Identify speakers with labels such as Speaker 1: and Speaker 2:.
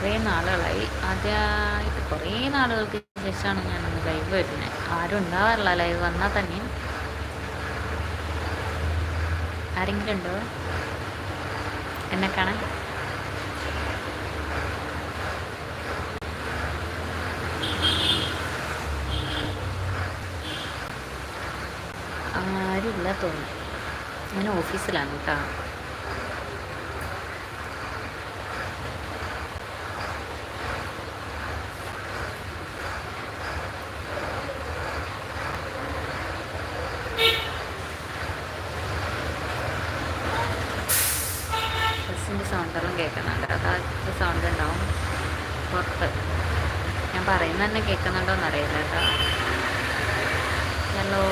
Speaker 1: കുറേ നാളുകളായി. ആദ്യമായിട്ട് കുറേ നാളുകൾക്ക് ശേഷമാണ് ഞാനൊന്ന് ലൈവ് വരുന്നത്. ആരും ഉണ്ടാവാറില്ല ലൈവ് വന്നാൽ തന്നെ. ആരെങ്കിലും ഉണ്ടോ? എന്നെ കാണാൻ? ആരുമില്ല തോന്നുന്നു. ഞാൻ ഓഫീസിലാണ് കേട്ടോ. ബസ്സിന്റെ സൗണ്ടെല്ലാം കേൾക്കുന്നുണ്ട്. അതാ സൗണ്ട് ഉണ്ടാവും പുറത്ത്. ഞാൻ പറയുന്നത് തന്നെ കേൾക്കുന്നുണ്ടോ എന്നറിയില്ല കേട്ടോ. ഹലോ.